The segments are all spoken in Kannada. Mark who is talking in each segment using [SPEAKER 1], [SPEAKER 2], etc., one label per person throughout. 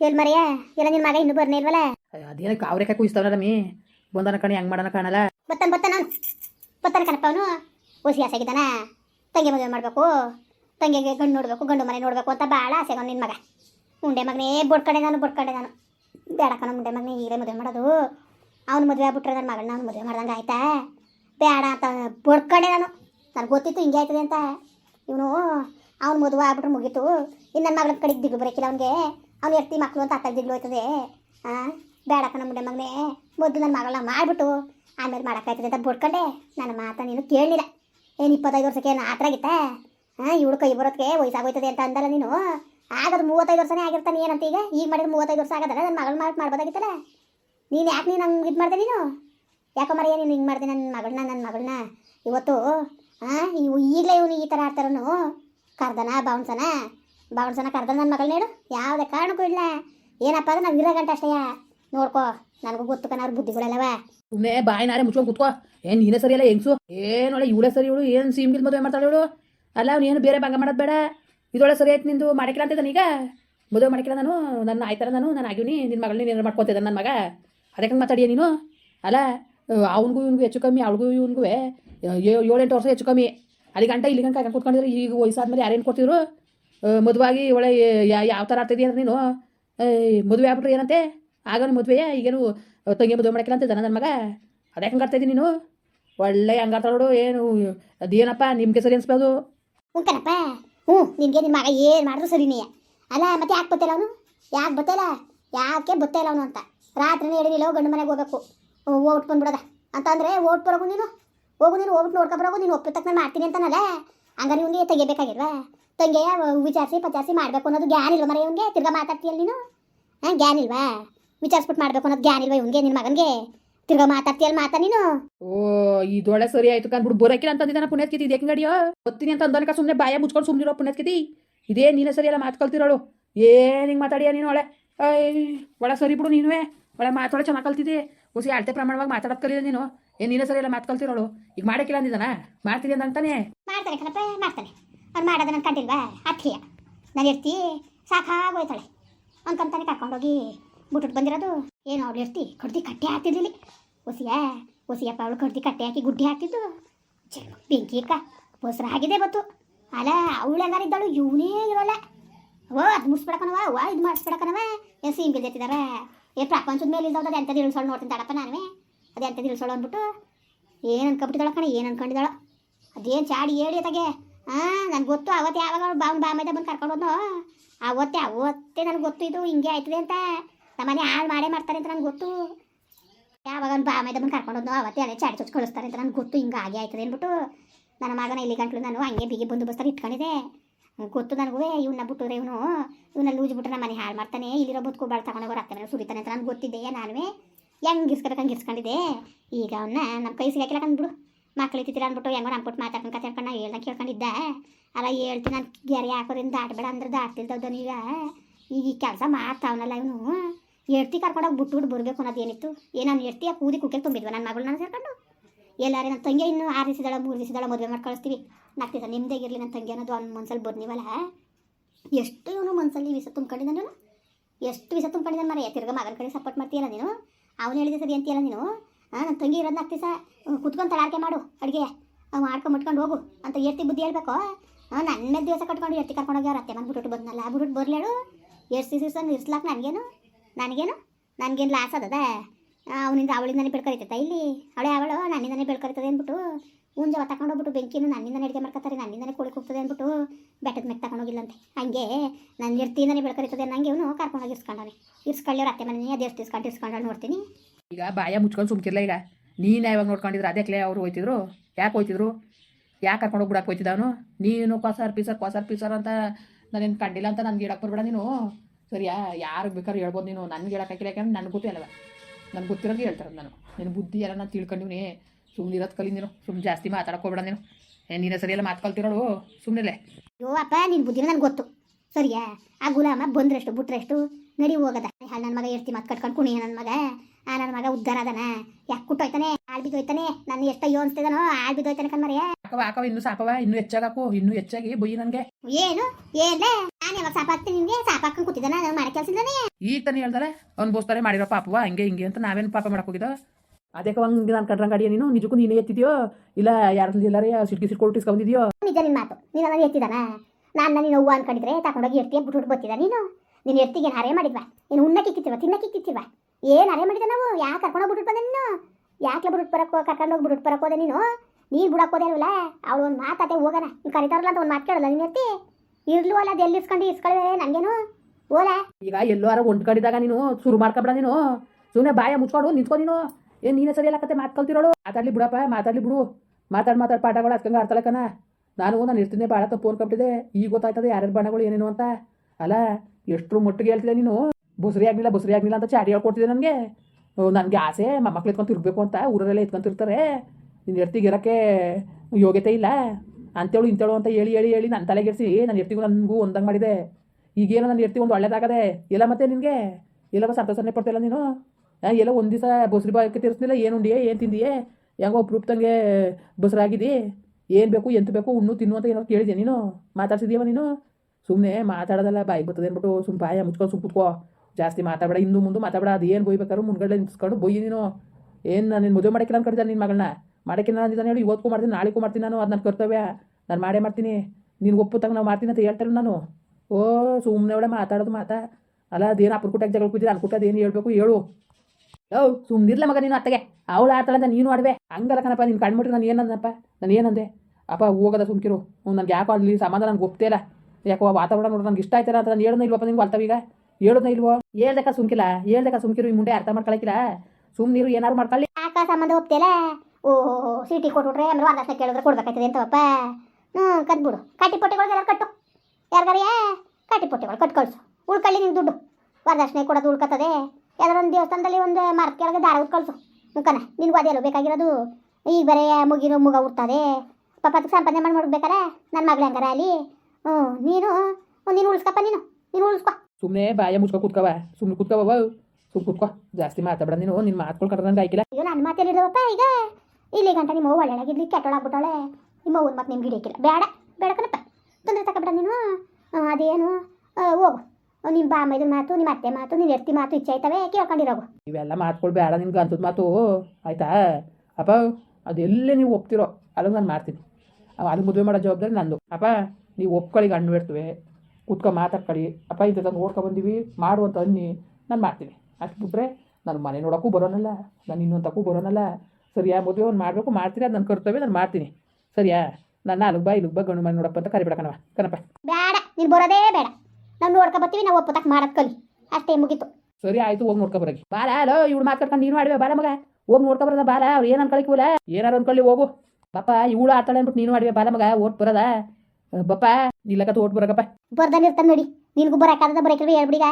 [SPEAKER 1] ಎಲ್ಲಿ ಮರೆಯ? ಎಲ್ಲ ನಿನ್ನ ಮಗ ಇನ್ನೂ ಬರ್ನೇ ಇಲ್ವಲ್ಲ?
[SPEAKER 2] ಅದೇನಕ್ಕೆ ಕಾಯಿ ಕುಯಿಸ್ತಾವಲ್ಲ ರಮಿ ಬಂದನ ಕಣಿ ಹೆಂಗ್ ಮಾಡೋಣ ಕಾಣಲ್ಲ?
[SPEAKER 1] ಬತ್ತಾನ ಬತ್ತಾನ ಅವ್ನು. ಬತ್ತಾನ ಕಣಪ್ಪ ಅವನು. ಓಸಿ ಆಸೆಗಿದ್ದಾನ ತಂಗಿ ಮದುವೆ ಮಾಡ್ಬೇಕು. ತಂಗಿಗೆ ಗಂಡು ನೋಡಬೇಕು ಗಂಡು ಮನೆ ನೋಡಬೇಕು ಅಂತ ಭಾಳ ಆಸೆ ಅವ್ನು ನಿನ್ನ ಮಗ. ಮುಂಡೆ ಮಗನೇ ಬಡ್ಕಡೆ ನಾನು ಬಡ್ಕಡೆ ನಾನು. ಬೇಡ ಕಣ ಮುಂಡೆ ಮಗನೇ ಈಗಲೇ ಮದುವೆ ಮಾಡೋದು. ಅವ್ನ ಮದುವೆ ಆಗ್ಬಿಟ್ರೆ ನನ್ನ ಮಗಳನ್ನ ಅವ್ನು ಮದುವೆ ಮಾಡ್ದಂಗೆ ಆಯ್ತಾ? ಬೇಡ ಅಂತ ಬಡ್ಕಡೆ ನಾನು. ನನಗೆ ಗೊತ್ತಿತ್ತು ಹಿಂಗೆ ಆಯ್ತದೆ ಅಂತ. ಇವನು ಅವ್ನು ಮದುವೆ ಆಗ್ಬಿಟ್ರೆ ಮುಗೀತು. ಇನ್ನು ನನ್ನ ಮಗಳ ಕಡೆಗೆ ದಿಗ್ಗು ಬರೋಕಿಲ್ಲ ಅವ್ನಿಗೆ. ಅವ್ನು ಎತ್ತಿ ಮಕ್ಕಳು ಅಂತ ಅತ್ತಾಗ ಹೋಯ್ತದೆ. ಹಾಂ ಬೇಡಕ್ಕ ನಮ್ಮ ಮಗನೇ. ಮೊದಲು ನನ್ನ ಮಗಳನ್ನ ಮಾಡಿಬಿಟ್ಟು, ಆಮೇಲೆ ಮಾಡೋಕ್ಕಾಯ್ತದೆ ಅಂತ ಬಿಡ್ಕೊಂಡೆ. ನನ್ನ ಮಾತ ನೀನು ಕೇಳಲಿಲ್ಲ. ಏನು ಇಪ್ಪತ್ತೈದು ವರ್ಷಕ್ಕೆ ಏನು ಆತ್ರಾಗಿತ್ತ ಹಾಂ ಇವಳು ಕೈ ಬರೋದಕ್ಕೆ ವಯಸ್ಸಾಗೋಯ್ತದೆ ಅಂತ ಅಂದಲ್ಲ ನೀನು? ಆಗದು ಮೂವತ್ತೈದು ವರ್ಷನೇ ಆಗಿರ್ತಾನೆ ಏನಂತ ಈಗ? ಈಗ ಮಾಡಿದ್ರೆ ಮೂವತ್ತೈದು ವರ್ಷ ಆಗದಲ್ಲ ನನ್ನ ಮಗಳು ಮಾಡಿ ಮಾಡ್ಬೋದಾಗಿತ್ತಲ್ಲ? ನೀನು ಯಾಕೆ ನೀನು ನಂಗೆ ಇದು ಮಾಡಿದೆ ನೀನು? ಯಾಕೋ ಮರ ನೀನು ಹಿಂಗೆ ಮಾಡಿದೆ ನನ್ನ ಮಗಳನ್ನ ನನ್ನ ಮಗಳನ್ನ? ಇವತ್ತು ಹಾಂ ಇವು ಈಗಲೇ ಇವನು ಈ ಥರ ಆಡ್ತಾರನು? ಕರ್ದನ ಬೌನ್ಸನ ಬೌನ್ಸನ ಕರ್ದ ನನ್ನ ಮಗಳು ನೀಡು ಯಾವುದೇ ಕಾರಣಕ್ಕೂ ಇಲ್ಲ. ಏನಪ್ಪ ಅಂದ್ರೆ ನಾವು ಇರೋ ಗಂಟೆ ಅಷ್ಟೇ. ನೋಡ್ಕೋ, ನನಗೂ ಗೊತ್ತು ಕಣ ಅವ್ರ ಬುದ್ಧಿಗಳಲ್ಲವ.
[SPEAKER 2] ಸುಮ್ಮನೆ ಬಾಯಿನಾರೆ ಮುಚ್ಕೊಂಡು ಕುತ್ಕೋ. ಏನು ನೀನೇ ಸರಿ ಅಲ್ಲ, ಹೆಂಗ್ಸು? ಏನೊಳೆ ಇವಳೇ ಸರಿ ಇವಳು? ಏನು ಸೀಮ್ಗಿಲ್ ಮದುವೆ ಮಾಡ್ತಾಳೆ ಇವಳು? ಅಲ್ಲ, ಅವ್ನು ಏನು ಬೇರೆ ಭಂಗ ಮಾಡೋದು ಬೇಡ. ಇದೊಳೆ ಸರಿ ಆಯ್ತು ನಿಂದು, ಮಾಡಿಕಿಲ್ಲ ಅಂತಿದ್ದಾನೆ ಈಗ? ಮದುವೆ ಮಾಡಿಕಿಲ್ಲ ನಾನು? ನನ್ನ ಆಯ್ತಾರ ನಾನು? ನಾನು ಆಗಿವ್ನಿ ನಿನ್ನ ಮಗಳನ್ನ ನೀನು ಮಾಡ್ಕೊತಿದ್ದ ನನ್ನ ಮಗ? ಅದಕ್ಕೆ ಮಾತಾಡಿಯ ನೀನು? ಅಲ್ಲ, ಅವನಿಗೂ ಇವನಿಗೂ ಹೆಚ್ಚು ಕಮ್ಮಿ, ಅವಳಿಗೂ ಇವನಿಗೂ ಏಳೆಂಟು ವರ್ಷ ಹೆಚ್ಚು ಕಮ್ಮಿ. ಅಲ್ಲಿ ಗಂಟ ಇಲ್ಲಿ ಗಂಟ ಕೂತ್ಕೊಂಡಿದ್ರು ಈಗ ವಯಸ್ಸಾದ್ಮೇಲೆ ಯಾರೇನು ಕೊಡ್ತಿದ್ರು? ಮದುವಾಗಿ ಒಳ್ಳೆ ಯಾವ ಥರ ಆಡ್ತಿದ್ದೀಯ ಅಂದ್ರೆ ನೀನು ಮದುವೆ ಆಗ್ಬಿಟ್ರೆ ಏನಂತೆ? ಆಗೋನು ಮದುವೆ ಈಗೇನು ತಂಗಿ ಮದುವೆ ಮಾಡಕ್ಕಿಲ್ಲ ಅಂತ ನನ್ನ ಮಗ. ಅದೇ ಹಂಗೆ ನೀನು? ಒಳ್ಳೆ ಹಂಗಾರ್ತಾ ನೋಡು, ಏನು, ಅದೇನಪ್ಪ, ನಿಮ್ಗೆ ಸರಿ ಅನ್ಸ್ಬೋದು
[SPEAKER 1] ಹ್ಞೂ ಕಣಪ್ಪ. ಹ್ಞೂ, ನಿನಗೆ ನಿಮ್ಮ ಮಗ ಏನು ಮಾಡಿದ್ರು ಸರಿನೇ ಅಲ್ಲ, ಮತ್ತೆ ಯಾಕೆ ಬತ್ತಿಲ್ಲ ಅವನು? ಯಾಕೆ ಬತ್ತಿಲ್ಲ ಯಾಕೆ ಬತ್ತಿಲ್ಲ ಅವನು ಅಂತ. ರಾತ್ರಿನೇ ಹೇಳಿಲ್ಲ ಗಂಡು ಮನೆಗೆ ಹೋಗಬೇಕು. ಓಟ್ ಬಂದ್ಬಿಡದ. ಅಂತ ಅಂದರೆ ಓಟ್ ಬರೋಗು ನೀನು? ಹೋಗು ನೀನು ಹೋಗ್ಬಿಟ್ಟು ನೋಡ್ಕೊಬರೋಗು ನೀನು ಒಪ್ಪಿದ ತಕ್ಕ ಮಾಡ್ತೀನಿ ಅಂತಾನಲ್ಲ? ಹಂಗಾರೆ ಇವನಿಗೆ ತೆಗಿಬೇಕಾಗಿಲ್ವಾ? ತಂಗೆಯ ವಿಚಾರಿಸಿ ಪಚಾರಿಸಿ ಮಾಡಬೇಕು ಅನ್ನೋದು ಜ್ಞಾನ ಇಲ್ವಾ ಮರ ಇವ್ನಿಗೆ? ತಿರ್ಗಾ ಮಾತಾಡ್ತೀಯಲ್ಲ ನೀನು? ಹಾಂ ಜ್ಞಾನ ಇಲ್ವಾ? ವಿಚಾರಿಸ್ಬಿಟ್ಟು ಮಾಡಬೇಕು ಅನ್ನೋದು ಜ್ಞಾನ ಇಲ್ವಾ ಇವ್ನಿಗೆ ನಿನ್ನ ಮಗನಿಗೆ? ತಿರ್ಗಾ ಮಾತಾಡ್ತೀಯಲ್ಲ ಮಾತಾ ನೀನು?
[SPEAKER 2] ಓ ಈ ಇದೊಳ್ಳೆ ಸರಿ ಆಯ್ತು ಕಂದ್ಬಿಟ್ಟು ಬರೋಕಿಲ್ಲ ಅಂತಂದಿದ್ದಾನ ಪುಣ್ಯತ್ಕಿತಿ ಇದು ಹೆಂಗೆ ಗಡಿಯೋ ಗೊತ್ತೀನಿ ಅಂತ ಅಂದನಕ ಸುಮ್ಮನೆ ಬಾಯ ಮುಚ್ಕೊಂಡು ಸುಮ್ಮನಿರೋ ಪುಣ್ಯತ್ಕಿತಿ ಇದೇ ನೀನೇ ಸರಿ ಎಲ್ಲ ಮಾತು ಕಲ್ತಿರೋಳು ಏನು ಹಿಂಗೆ ಮಾತಾಡಿಯ ನೀನು ಒಳ ಒಳ್ಳೆ ಸರಿ ಬಿಡು ನೀನುವೇ. ಒಳ್ಳೆ ಮಾತಾಡೋ ಚೆನ್ನಾಗಿ ಕಲ್ತಿದ್ದೆ. ಹುಸಿ ಅಳತೆ ಪ್ರಮಾಣವಾಗಿ ಮಾತಾಡೋದು ಕಲಿಯ ನೀನು. ಏನು ನೀನೇ ಸರಿ ಎಲ್ಲ ಮಾತು ಕಲ್ತಿರೋಳು ಈಗ ಮಾಡೋಕ್ಕಿಲ್ಲ ಅಂದಿದ್ದಾನ? ಮಾಡ್ತೀನಿ ಅಂತ ಅಂತಾನೆ
[SPEAKER 1] ಮಾಡ್ತಾನೆ ಕಣಪ್ಪ ಮಾಡ್ತಾನೆ. ಮಾಡೋದು ನಾನು ಕಂಡಿಲ್ವಾ? ಅತ್ತಿಯ. ನಾನು ಇರ್ತಿ, ಸಾಕಾಗೋಯ್ತಾಳೆ. ಅನ್ಕೊಂತಾನೆ ಕರ್ಕೊಂಡೋಗಿ ಬಿಟ್ಬಿಟ್ಟು ಬಂದಿರೋದು. ಏನು ಅವಳು ಇರ್ತಿ, ಕಡ್ದಿ ಕಟ್ಟೆ ಹಾಕ್ತಿದ್ದಿಲ್ಲಿ ಒಸಿಯ, ಒಸಿಯಪ್ಪ ಅವಳು ಕಡ್ದಿ ಕಟ್ಟೆ ಹಾಕಿ ಗುಡ್ಡೆ ಹಾಕ್ತಿದ್ದು ಬೆಂಕಿ ಅಕ್ಕ ಬಸ್ರ ಆಗಿದೆ ಗೊತ್ತು ಅಲ್ಲ, ಅವಳು ಇದ್ದಾಳು, ಇವನೇ ಇರೋಲ್ಲ. ಓ, ಅದು ಮುಗಿಸ್ಬಿಡಕನವ ವಾ ಇದು ಮಾಡಿಸ್ಬಿಡಕನವ ಏನು ಸೀಮ್ ಬಿದ್ದೆತ್ತಿದಾರ ಏ ಪ್ರಪಂಚದ ಮೇಲೆ ಇದ್ದಾವೆ ಅದು ಎಂಥದ್ದು ಇಳಿಸೋಳು ನೋಡ್ತೀನಿ ತಡಪ್ಪ ನಾನುವೇ. ಅದು ಎಂಥದ್ದು ಇಳಿಸೋಳು ಅಂದ್ಬಿಟ್ಟು. ಏನು ಅನ್ಕೊಬಿಟ್ಟಿದ್ದಾಳ ಕಣ, ಏನು ಅನ್ಕೊಂಡಿದ್ದಾಳೆ ಅದೇನು ಚಾಡಿ ಹೇಳಿ ಅತ್ತಾಗೆ ನನಗೆ ಗೊತ್ತು ಅವತ್ತು ಯಾವಾಗ ಬಾ ಬಾ ಮೈದ ಬಂದು ಕರ್ಕೊಂಡು ಹೋದ್ನೋ? ಅವತ್ತೆ, ಅವತ್ತೇ ನನಗೆ ಗೊತ್ತು ಇದು, ಹಿಂಗೆ ಆಯ್ತದೆ ಅಂತ. ನಮ್ಮನೆ ಹಾಳು ಮಾಡೇ ಮಾಡ್ತಾರೆ ಅಂತ ನನಗೆ ಗೊತ್ತು. ಯಾವಾಗ ಅವ್ನು ಬಾ ಮೈದ ಬಂದು ಕರ್ಕೊಂಡು ಹೋದ್ನೋ, ಅವತ್ತೇ ಅದೇ ಚಾಡಿ ಚುಚ್ಚಿ ಕಳಿಸ್ತಾರೆ ಅಂತ ನನಗೆ ಗೊತ್ತು, ಹಿಂಗೆ ಹಾಗೆ ಆಯ್ತದೆ ಅಂದ್ಬಿಟ್ಟು ನನ್ನ ಮಗನ ಇಲ್ಲಿ ಗಂಟ್ಲು ನಾನು ಹಂಗೆ ಬಿಗಿ ಬಂದು ಬಸ್ತಾರೆ ಇಟ್ಕೊಂಡಿದ್ದೆ ಗೊತ್ತು ನನಗೂ. ಇವನ್ನ ಬಿಟ್ಟರೆ ಇವನು? ಇವನ್ನ ಲೂಜ್ ಬಿಟ್ರೆ ನಮ್ಮ ಮನೆ ಹಾಳು ಮಾಡ್ತಾನೆ. ಇಲ್ಲಿರೋ ಬದುಕು ಬಾಳ್ ತಗೊಂಡೋಗಿ ರಕ್ತ ಮೇಲೆ ಸುರಿತಾನೆ ಅಂತ ನನಗೆ ಗೊತ್ತಿದ್ದೆ. ನಾನು ಹೆಂಗೆ ಇರ್ಸ್ಕೊಬೇಕು, ಹಂಗೆ ಇಸ್ಕೊಂಡಿದ್ದೆ ಈಗ ಅವನ್ನ ನಮ್ಮ ಕೈ ಸಿಗಾಕಿಲ್ಲ ಕಂದ್ಬಿಡು ಮಕ್ಳು ಅಂದ್ಬಿಟ್ಟು ಹೆಂಗೋ ನಂಬಿಟ್ಟು ಮಾತಾಡ್ಕೊಂಡು ಹೇಳ್ಕೊಂಡು ನಾ ಹೇಳ್ದಂಗೆ ಕೇಳ್ಕೊಂಡಿದ್ದೆ. ಅಲ್ಲ ಹೇಳ್ತೀನಿ ನಾನು ಗೆರೆ ಹಾಕೋದ್ರಿಂದ ದಾಟಬೇಡ ಅಂದ್ರೆ ದಾಟ್ತಿಲ್ದವನು ಈಗ. ಈಗ ಈ ಕೆಲಸ ಮಾಡ್ತಾವನಲ್ಲ ಇವನು. ಎಡ್ತಿ ಕರ್ಕೊಂಡೋಗಿ ಬಿಟ್ಬಿಟ್ಟು ಬರಬೇಕು ಅನ್ನೋದು ಏನಿತ್ತು? ಏನು ನಾನು ಎಡ್ತಿ ಕೂದಿ ಕುಕ್ಕೆ ತುಂಬಿದ್ವ ನನ್ನ ಮಗಳು ನಾನು ಸೇರ್ಕೊಂಡು? ಎಲ್ಲಾರು ನನ್ನ ತಂಗಿ ಇನ್ನು ಆರು ದಿವಸದಳ ಮೂರು ದಿವಸದಳ ಮದುವೆ ಮಾಡಿ ಕಳಿಸ್ತೀವಿ ನಾಲ್ಕು ದಿವಸ ಇರಲಿ ನನ್ನ ತಂಗಿ ಅನ್ನೋದು ಅವ್ನ ಮನ್ಸಲ್ಲಿ ಬಂದಿವಲ್ಲ ಎಷ್ಟು ಇವನು ಮನ್ಸಲ್ಲಿ ವಿಷ ತುಂಬ್ಕೊಂಡಿದ್ದಾನೆ ಎಷ್ಟು ವಿಷ ತುಂಬ್ಕೊಂಡಿದ್ದಾನೆ ಮರ ತಿರ್ಗ ಮಗನ ಕಡೆ ಸಪೋರ್ಟ್ ಮಾಡ್ತೀಯಲ್ಲ ನೀನು? ಅವನು ಹೇಳಿದ ಸರಿ ಅಂತೀಯಲ್ಲ ನೀನು? ಹಾಂ ನನ್ನ ತಂಗಿ ಇರೋದು ನಾಲ್ಕು ದಿವಸ ಕುತ್ಕೊಂಡು ತಡಾರಿಕೆ ಮಾಡು ಅಡುಗೆ. ಮಾಡ್ಕೊಂಡು ಮುಟ್ಕೊಂಡು ಹೋಗು. ಅಂತ ಎತ್ತಿ ಬುದ್ಧಿ ಹೇಳ್ಬೇಕು. ಹಾಂ ನನ್ನ ದಿವಸ ಕಟ್ಕೊಂಡು ಎರ್ತಿ ಅವ್ರ ಅತ್ತೆ ಮನೆ ಬಿಟ್ಬಿಟ್ಟು ಬಂದ್ನಲ್ಲ. ಬಿಟ್ಬಿಟ್ಟು ಬರ್ಲೇಳು. ಎಷ್ಟು ದಿವಸ ಇರ್ಸ್ಲಾಕ್ ನನಗೇನು? ನನಗೇನು? ನನಗೇನು ಲಾಸ್ ಅದದ? ಅವನಿಂದ ಅವಳಿಂದನೇ ಬೆಳ್ಕರಿತೈತ ಇಲ್ಲಿ? ಅವಳೆ ಅವಳು, ನನ್ನಿಂದನೇ ಬೆಳ್ಕರಿತದೆ ಅಂದ್ಬಿಟ್ಟು. ಮುಂಜಾವ ತಗೊಂಡೋಗ್ಬಿಟ್ಟು ಬೆಂಕಿನೂ ನನ್ನಿಂದನೇ ಅಡುಗೆ ಮಾಡ್ಕೊತಾರೆ, ನನ್ನಿಂದನೇ ಕೋಳಿ ಹೋಗ್ತದೆ ಅಂದ್ಬಿಟ್ಟು ಬೆಟ್ಟದ ಮೇಲೆ ತಗೊಂಡೋಗಿಲ್ಲಂತೆ ಹಂಗೆ ನನ್ನ ಇರ್ತಿಂದನೇ ಬೆಳ್ಕರಿತದೆ ನಂಗೆ ಇವನು ಕರ್ಕೊಂಡೋಗಿ ಇರ್ಸ್ಕೊಂಡವನೆ. ಇರ್ಸ್ಕೊಳ್ಳಿ ಅವ್ರ ಅತ್ತೆ ಮನೆ ಅದು ಎಷ್ಟು ಇಸ್ಕೊಂಡು ನೋಡ್ತೀನಿ.
[SPEAKER 2] ಈಗ ಬಾಯ ಮುಚ್ಕೊಂಡು ಸುಮ್ಕಿರ್ಲ ಈಗ. ನೀನು ಯಾವಾಗ ನೋಡ್ಕೊಂಡಿದ್ರು ಅದಕ್ಕೆ ಅವ್ರು ಹೋಯ್ತಿದ್ರು? ಯಾಕೆ ಹೋಯ್ತಿದ್ರು? ಯಾಕೆ ಕರ್ಕೊಂಡು ಹೋಗ್ಬಿಡಕ್ಕೆ ಹೋಯ್ತಿದ್ದ ಅವನು? ನೀನು ಕೊಸಾರ್ ಪೀಸರ್ ಕೊಸಾರ್ ಪೀಸರ್ ಅಂತ ನಾನೇನು ಕಂಡಿಲ್ಲ ಅಂತ ನನ್ಗೆ ಹೇಳಕ್ಕೆ ಬರ್ಬೇಡ ನೀನು. ಸರಿಯಾ? ಯಾರಿಗೆ ಬೇಕಾದ್ರೂ ಹೇಳ್ಬೋದು ನೀನು. ನನಗೆ ಹೇಳಕ್ಕಾಗಿಲ್ಲ ಯಾಕಂದ್ರೆ ನನಗೆ ಗೊತ್ತೇ ಅಲ್ಲವ ನನಗೆ ಗೊತ್ತಿರೋದು ಹೇಳ್ತಾರೆ ನಾನು. ನಿನ್ನ ಬುದ್ಧಿ ಎಲ್ಲ ನಾನು ತಿಳ್ಕೊಂಡಿವ್ನಿ. ಸುಮ್ಮನೆ ಇರೋದು ಕಲಿ ನೀನು. ಸುಮ್ಮನೆ ಜಾಸ್ತಿ ಮಾತಾಡಕ್ಕೆ ಹೋಗ್ಬೇಡ ನೀನು. ನೀನೇ ಸರಿಯಲ್ಲ ಮಾತು ಕಲ್ತಿರೋಳು ಸುಮ್ಮನೆ
[SPEAKER 1] ಅಯ್ಯೋ ಅಪ್ಪ ನಿನ್ನ ಬುದ್ಧಿನ ನನಗೆ ಗೊತ್ತು. ಸರಿಯಾ? ಆ ಗುಲಾಮ ಬಂದ್ರಷ್ಟು, ಬಿಟ್ರೆಷ್ಟು ನಡಿ ಹೋಗದ. ಹಾಲ್ ನನ್ನ ಮಗ ಇರ್ತಿ ಮತ್ತೆ ಕಟ್ಕೊಂಡು ಕುಣಿಯ ನನ್ನ ಮಗ. ನನ್ನ ಮಗ ಉದ್ದಾರ ಅದನ. ಯಾಕೆ ಕುಟ್ಟೋಯ್ತಾನೆ ಆಳ್ ಬಿದ್ದೋಯ್ತಾನೆ. ನನ್ನ ಎಷ್ಟ ಅಯ್ಯೋ ಅನ್ಸ್ತಿದಾನೋ ಆಳ್ ಬಿದ್ದೋಯ್ತಾನೆ ಕಣ್ಮರಿಯ
[SPEAKER 2] ಹಾಕವ ಆಕವ ಇನ್ನು ಸಾಕವ ಇನ್ನು ಹೆಚ್ಚಾಗಾಕು ಇನ್ನು ಹೆಚ್ಚಾಗಿ ಬುಯ್ ನನಗೆ.
[SPEAKER 1] ಏನು? ಏನೇ ನಾನು ಯಾವಾಗ ಸಾಪ ಹಾಕ್ತೀನಿ ನಿನ್ಗೆ? ಸಾಪ ಹಾಕೊಂಡು ಕೂತಿದ್ದಾನ ನಾನು ಮಾಡೋ ಕೆಲಸದಾನೆ
[SPEAKER 2] ಈಗ ತಾನೇ ಹೇಳ್ದಾರೆ ಅನ್ಬೋಸ್ತಾರೆ ಮಾಡಿರೋ ಪಾಪವ ಹಂಗೆ ಹಿಂಗೆ ಅಂತ ನಾವೇನು ಪಾಪ ಮಾಡಕ್ ಹೋಗಿದ್ದೋ? ಅದಕ್ಕೆ ಹಂಗೆ ನಾನು ಕಟ್ರಂಗ್ ಗಾಡಿಯ ನೀನು? ನಿಜಕ್ಕೂ ನೀನೇ ಎತ್ತಿದ್ಯೋ? ಇಲ್ಲ ಯಾರು ಎಲ್ಲಾರೇ ಸಿಟ್ಕಿ ಸಿಟ್ಕೊಟ್ಟು ಇಸ್ಕೊಂಡಿದ್ಯೋ
[SPEAKER 1] ನಿಜ ನಿನ್ ಮಾತು. ನೀನು ಅದನ್ನ ಎತ್ತಿದಾನ? ನಾನು ನೀನು ಹೂವು ಅನ್ಕೊಂಡಿದ್ರೆ ತಗೊಂಡೋಗಿ ಎರ್ತಿ ಬಿಟ್ಟು ಬರ್ತಿದ್ದ ನೀನು? ನೀನು ಎರ್ತಿಗೆ ಹಾರೇ ಹರೆ ಮಾಡಿದ್ವಾ? ನೀನು ಉಣ್ಣಕ್ಕೆ ಇಕ್ಕಿತ್ತಿಲ್ವಾ ತಿನ್ನಕ್ಕೆ ಇಕ್ಕಿತ್ತಿಲ್ವಾ? ಏನು ಅರೇ ಮಾಡಿದ ನಾವು? ಯಾಕೆ ಕರ್ಕೊಂಡು ಬಂದೆ ನೀನು? ಯಾಕೆ ಬಿಡ್ತ ಬರಕ್ಕೆ ಕರ್ಕೊಂಡು ಹೋಗಿ ಬಿಡ್ತ ಬರಕ್ಕೆ ನೀನು? ನೀನು ಬಿಡಕ್ಕೆ ಹೋದೆ ಅವಳು ಒಂದು ಮಾತಾತೆ ಹೋಗೋಣ. ನೀವು ಕರಿತಾರಲ್ಲ ಅಂತ ಒಂದು ಮಾತು ಕೇಳಲ್ಲ ನೀನು ಎತ್ತಿ ಇರ್ಲು ಅಲ್ಲ, ಅದು ಎಲ್ಲಿ ಇಸ್ಕೊಂಡು? ಇಸ್ಕೊಳ್ಳಿ ನನಗೇನು? ಓಲ
[SPEAKER 2] ಈಗ ಎಲ್ಲಾರ ಹೊಂಟ್ಕೊಂಡಿದ್ದಾಗ ನೀನು ಶುರು ಮಾಡ್ಕೊಬೇಡ ನೀನು. ಸುಮ್ಮನೆ ಬಾಯ ಮುಚ್ಕೊಂಡು ನಿಂತ್ಕೊ ನೀನು. ಏನು ನೀನೇ ಸರಿ ಎಲ್ಲ ಕತೆ ಮಾತ್ಕೊಳ್ತಿರೋಳು ಮಾತಾಡ್ಲಿ ಬಿಡಪ್ಪ, ಮಾತಾಡ್ಲಿ ಬಿಡು. ಮಾತಾಡ್ ಮಾತಾಡ್ ಪಾಠಗಳು ಅಷ್ಟಂಗೆ ಆಡ್ತಾಳಕ್ಕನ ನಾನು ನಾನು ಇರ್ತೀನಿ ಭಾಳ ತಪ್ಪು ಅನ್ಕೊಂಬಿಟ್ಟಿದೆ ಈಗ ಗೊತ್ತಾಗ್ತದೆ ಯಾರ್ಯಾರು ಬಣ್ಣಗಳು ಏನೇನು ಅಂತ. ಅಲ್ಲ ಎಷ್ಟು ಮಟ್ಟಿಗೆ ಹೇಳ್ತಿದ್ದೆ ನೀನು? ಬುಸ್ರಿ ಆಗಲಿಲ್ಲ ಬುಸ್ರಿ ಆಗಲಿಲ್ಲ ಅಂತ ಚಾಡಿ ಹೇಳ್ಕೊಡ್ತಿದ್ದೆ ನನಗೆ. ನನಗೆ ಆಸೆ ಮೊಮ್ಮಕ್ಳು ಎತ್ಕೊಂಡು ತಿರ್ಗಬೇಕು ಅಂತ ಊರಲ್ಲೆಲ್ಲ ಎತ್ಕೊಂತಿರ್ತಾರೆ ನಿನ್ನ ಎರ್ತಿಗೆ ಇರೋಕ್ಕೆ ಯೋಗ್ಯತೆ ಇಲ್ಲ. ಅಂತೇಳು ಇಂತೇಳು ಅಂತ ಹೇಳಿ ಹೇಳಿ ಹೇಳಿ ನನ್ನ ತಲೆಗೆಡ್ಸಿ ನನ್ನ ಎರ್ತಿಗೂ ನನಗೂ ಒಂದಂಗೆ ಮಾಡಿದೆ. ಈಗೇನೋ ನನ್ನ ಎರ್ತಿ ಒಂದು ಒಳ್ಳೇದಾಗದೆ. ಎಲ್ಲ ಮತ್ತೆ ನಿನಗೆ? ಎಲ್ಲ ಸಂತೋಷನೇ ಪಡ್ತಿಲ್ಲ ನೀನು? ಎಲ್ಲ ಒಂದು ದಿವಸ ಬಸ್ರಿ ಬಾಯಕ್ಕೆ ತಿರ್ಸ್ಲಿಲ್ಲ ಏನು ಉಂಡಿಯೇ, ಏನು ತಿಂದಿಯೇ? ಹೆಂಗೋ ತಂಗೆ ಬಸರಾಗಿದ್ದಿ ಏನು ಬೇಕು, ಎಂತ ಬೇಕು, ಉಣ್ಣು, ತಿನ್ನು ಅಂತ ಏನಾದ್ರು ಕೇಳಿದೆ ನೀನು? ಮಾತಾಡ್ಸಿದ್ದೀವ ನೀನು? ಸುಮ್ಮನೆ ಮಾತಾಡೋದಲ್ಲ, ಬಾಯಿಗೆ ಬರ್ತದೆ ಅಂದ್ಬಿಟ್ಟು ಸುಮ್ಮ ಬಾಯ ಮುಚ್ಕೊಂಡು ಸುಮ್ಮ ಕೂತ್ಕೋ. ಜಾಸ್ತಿ ಮಾತಾಡಬೇಡ, ಹಿಂದೂ ಮುಂದೆ ಮಾತಾಡಬೇಡ ಅದು ಏನು ಬೊಯ್ಬೇಕಾದ್ರು ಮುಂದ್ಗಡೆ ನಿಂತ್ಕೊಂಡು ಬೊಯ್ಯಿ ನೀನು. ಏನು ನಾನು ಮದುವೆ ಮಾಡಕ್ಕಿಲ್ಲ ಅನ್ಕೊಂಡಿದ್ದೆ ನಿನ್ನ ಮಗಳನ್ನ ಮಾಡಕ್ಕಿಲ್ಲ ಅಂದಿದ್ದಾನೆ ಹೇಳಿ ಇವತ್ತು ಮಾಡ್ತೀನಿ, ನಾಳೆಗೂ ಮಾಡ್ತೀನಿ ನಾನು ಅದನ್ನ ಕರ್ತವ್ಯ. ನಾನು ಮಾಡೇ ಮಾಡ್ತೀನಿ. ನೀನು ಒಪ್ಪುತ್ತಾಗ ನಾವು ಮಾಡ್ತೀನಿ ಅಂತ ಹೇಳ್ತಾರೆ ನಾನು. ಓ ಸುಮ್ಮನೆ ಒಳ್ಳೆ ಮಾತಾಡೋದು ಮಾತಾ. ಅಲ್ಲ, ಅದೇನು ಅಪ್ಪನ ಕುಟ್ಟಾಗ ಜಗಳ ಕೂತಿದ್ರೆ ಅನ್ಕುಟ್ಟ ಏನು ಹೇಳ್ಬೇಕು ಹೇಳು. ಓ ಸುಮ್ಮನಿರ್ಲ ಮಗ ನೀನು ಅತ್ತಗೆ. ಅವಳು ಆಡ್ತಾಳೆ ಅಂತ ನೀನು ಆಡ್ವೆ. ಹಂಗಲ್ಲ ಕಣಪ್ಪ, ನೀನು ಕಣ್ಬಿಟ್ರೆ ನಾನು ಏನಂದಪ್ಪ ನಾನು ಏನಂದೆ? ಅಪ್ಪ, ಹೋಗದ ಸುಮ್ಕಿರು. ನನಗೆ ಯಾಕೋ ಅಲ್ಲಿ ಸಮಾಧಾನ ನನಗೆ ಒಪ್ತೇ ಇಲ್ಲ. ಯಾಕೋ ವಾತಾವರಣ ನೋಡ್ರಿ ನನಗೆ ಇಷ್ಟ ಆಯ್ತಾರ ಅಂತ ನಾನು ಹೇಳೋದ ಇಲ್ವಪ್ಪ ನಿಂಗೆ ಅಲ್ತವೀಗ ಹೇಳೋದ ಇಲ್ವೋ? ಹೇಳ್ದಕ್ಕ ಸುಮ್ಕಿಲ್ಲ. ಹೇಳ್ದಕ್ಕ ಸುಮ್ಕಿರು, ಈ ಮುಂದೆ ಅರ್ಥ ಮಾಡ್ಕೊಳಕಿಲ್ಲ. ಸುಮ್ನಿರು ಏನಾರು ಮಾಡ್ಕೊಳ್ಳಿ.
[SPEAKER 1] ಯಾಕ ಸಂಬಂಧ ಒಪ್ತಿಲ್ಲ ಓ ಸಿಟಿ ಕೊಟ್ಬಿಟ್ರೆ ಆಮೇಲೆ ಅರ್ಧ ಕೇಳಿದ್ರೆ ಕೊಡ್ಬೇಕಾಯ್ತದೆ ಅಂತವಪ್ಪ ಹ್ಞೂ ಕದ್ಬಿಡು ಕಟ್ಟಿ ಪೊಟ್ಟೆಗಳಿಗೆಲ್ಲ ಕಟ್ಟು. ಯಾರಿಗಾರಿಯೇ ಕಟ್ಟಿ ಪೊಟ್ಟೆಗಳು, ಕಟ್ ಕಳಿಸು. ಉಳ್ಕೊಳ್ಳಿ ನಿಂಗೆ ದುಡ್ಡು. ವರದಕ್ಷಿಣೆ ಕೊಡೋದು ಉಳ್ಕತ್ತದೆ. ಯಾವ್ದಾರ ಒಂದು ದೇವಸ್ಥಾನದಲ್ಲಿ ಒಂದು ಮರದ ಕೆಳಗೆ ದಾರ ಉಟ್ ಕಳ್ಸು. ಮುಖನ, ನಿನ್ಗೆ ಅದೇ ಬೇಕಾಗಿರೋದು? ಈಗ ಬರೀ ಮುಗಿರೋ ಮುಗ ಉಡ್ತದೆ ಪಾಪ ಅದಕ್ಕೆ ಸಂಪಾದನೆ ಮಾಡಿ ಮಾಡ್ಬೇಕಾರೆ ನನ್ನ ಮಗಳು ಹಂಗಾರ ಅಲ್ಲಿ? ಹ್ಞೂ, ನೀನು ನೀನು ಉಳಿಸ್ಕಪ್ಪ ನೀನು. ನೀನು ಉಳಿಸ್ಕೊ.
[SPEAKER 2] ಸುಮ್ಮನೆ ಬಾಯ ಮುಚ್ಕೊ ಸುಮ್ನೆ ಸುಮ್ಮನೆ ಕೂತ್ಕವ ಸುಮ್ ಕುತ್ಕೋ. ಜಾಸ್ತಿ ಮಾತಾಡ ನೀನು ನಿನ್ನ ಮಾತುಗಳು ಕರೆದ ನಂಗೆ ಆಯ್ಕಿಲ್ಲ.
[SPEAKER 1] ಅಯ್ಯೋ ನನ್ನ ಮಾತೇಳಿದ್ರಪ್ಪ ಈಗ. ಇಲ್ಲಿ ಗಂಟ ನಿಮ್ಮ ಅವ್ವ ಒಳ್ಳೆಯಾಗಿರ್ಲಿ ಕೆಟ್ಟೊಳಾಗ್ಬಿಟ್ಟಾಳೆ ನಿಮ್ಮ ಅವ್ವನ ಮತ್ತೆ ನಿಮ್ಗೆ ಹಿಡಿಯಕ್ಕಿಲ್ಲ. ಬೇಡ ಬೇಡ ಕಣಪ್ಪ. ತೊಂದರೆ ತಗೊಬಿಡ ನೀನು. ಅದೇನು? ಹೋಗು. ನಿಮ್ಮ ಬಾ ಮೈದನ ಮಾತು ನಿಮ್ಮ ಅತ್ತೆ ಮಾತು ನಿನ್ನ ಎರ್ತಿ ಮಾತು ಇಚ್ಛೆ ಆಯ್ತವೆ ಕೇಳ್ಕೊಂಡಿರೋಗು
[SPEAKER 2] ಇವೆಲ್ಲ ಮಾತುಗಳು ಬೇಡ ನಿನ್ಗೆ ಅಂತದ ಮಾತು. ಆಯ್ತಾ? ಅಪ್ಪ ಅದೆಲ್ಲೇ ನೀವು ಒಪ್ತಿರೋ? ಅಲ್ಲಿಗೆ ನಾನು ಮಾಡ್ತೀನಿ. ಅಲ್ಲಿ ಮದುವೆ ಮಾಡೋ ಜವಾಬ್ದಾರಿ ನಂದು. ಅಪ್ಪ ನೀವು ಒಪ್ಕೊಳ್ಳಿ ಗಂಡು ಬಿಡ್ತವೆ ಕೂತ್ಕೊ ಮಾತಾಡ್ಕೊಳ್ಳಿ. ಅಪ್ಪ ಇಂಥ ನೋಡ್ಕೊ ಬಂದೀವಿ. ಮಾಡು ಅಂತ ಅನ್ನಿ ನಾನು ಮಾಡ್ತೀನಿ. ಅಷ್ಟು ಬಿಟ್ಟರೆ ನಾನು ಮನೆ ನೋಡೋಕ್ಕೂ ಬರೋನಲ್ಲ ನಾನು ಇನ್ನೊಂದಕ್ಕೂ ಬರೋನಲ್ಲ. ಸರಿಯಾ ಮದುವೆ ಒಂದು ಮಾಡಬೇಕು ಮಾಡ್ತೀರಿ ಅದು ನನ್ನ ಕರ್ತವ್ಯ ನಾನು ಮಾಡ್ತೀನಿ. ಸರಿಯಾ? ನಾನು ಅಲ್ಲಿಗೆ ಬಾ ಇಲ್ಲಿಗೆ ಬಾ ಗಂಡು ಮನೆ ನೋಡಪ್ಪ ಅಂತ ಕರಿಬೇಡ ಕಣವ ಕಣಪ್ಪ.
[SPEAKER 1] ಬೇಡ ನೀನು ಬರೋದೇ ಬೇಡ. ನಾವು ನೋಡ್ಕೊ ಬರ್ತೀವಿ ನಾವು ಒಪ್ಪತ್ತಕ್ಕೆ ಮಾಡೋದು ಕಲಿ. ಅಷ್ಟೇ ಮುಗಿತು.
[SPEAKER 2] ಸರಿ ಆಯ್ತು ಹೋಗಿ ನೋಡ್ಕೊ ಬರಗಿ ಬಾಲ ಅಲೋ ಇವ್ಳು ಮಾತಾಡ್ಕೊಂಡು ನೀನು ಮಾಡಿವೆ ಬಾಲ ಮಗ. ಹೋಗಿ ನೋಡ್ಕೊ ಬರೋದ ಬಾಲ ಅವ್ರು ಏನು ಅನ್ಕೊಳಿಕ್കൂല ಏನಾರು ಅನ್ಕೊಳ್ಳಿ ಹೋಗು. ಪಾಪ ಇವಳು ಆಡ್ತಾಳೆ ಅಂದ್ಬಿಟ್ಟು ನೀನು ಮಾಡಿವೆ ಬಾಲ ಮಗ ಓಟ್ ಬರೋದ? ಬಪ್ಪ ನಿಲ್ಲಕ ಓಟ್ ಬರಕಪ್ಪ
[SPEAKER 1] ಬರ್ದಾನ ಇರ್ತಾನೆ ನೋಡಿ. ನಿನಗೂ ಬರಕಾದ ಬರಕಿಲ್ವ ಹೇಳ್ಬಿಡಿಗ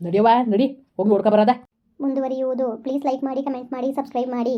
[SPEAKER 2] ನಡಿಯವ್ವ ನಡಿ ಹೋಗಿ ನೋಡ್ಕೊ ಬರದ.
[SPEAKER 1] ಮುಂದುವರಿಯುವುದು. ಪ್ಲೀಸ್ ಲೈಕ್ ಮಾಡಿ ಕಮೆಂಟ್ ಮಾಡಿ ಸಬ್ಸ್ಕ್ರೈಬ್ ಮಾಡಿ.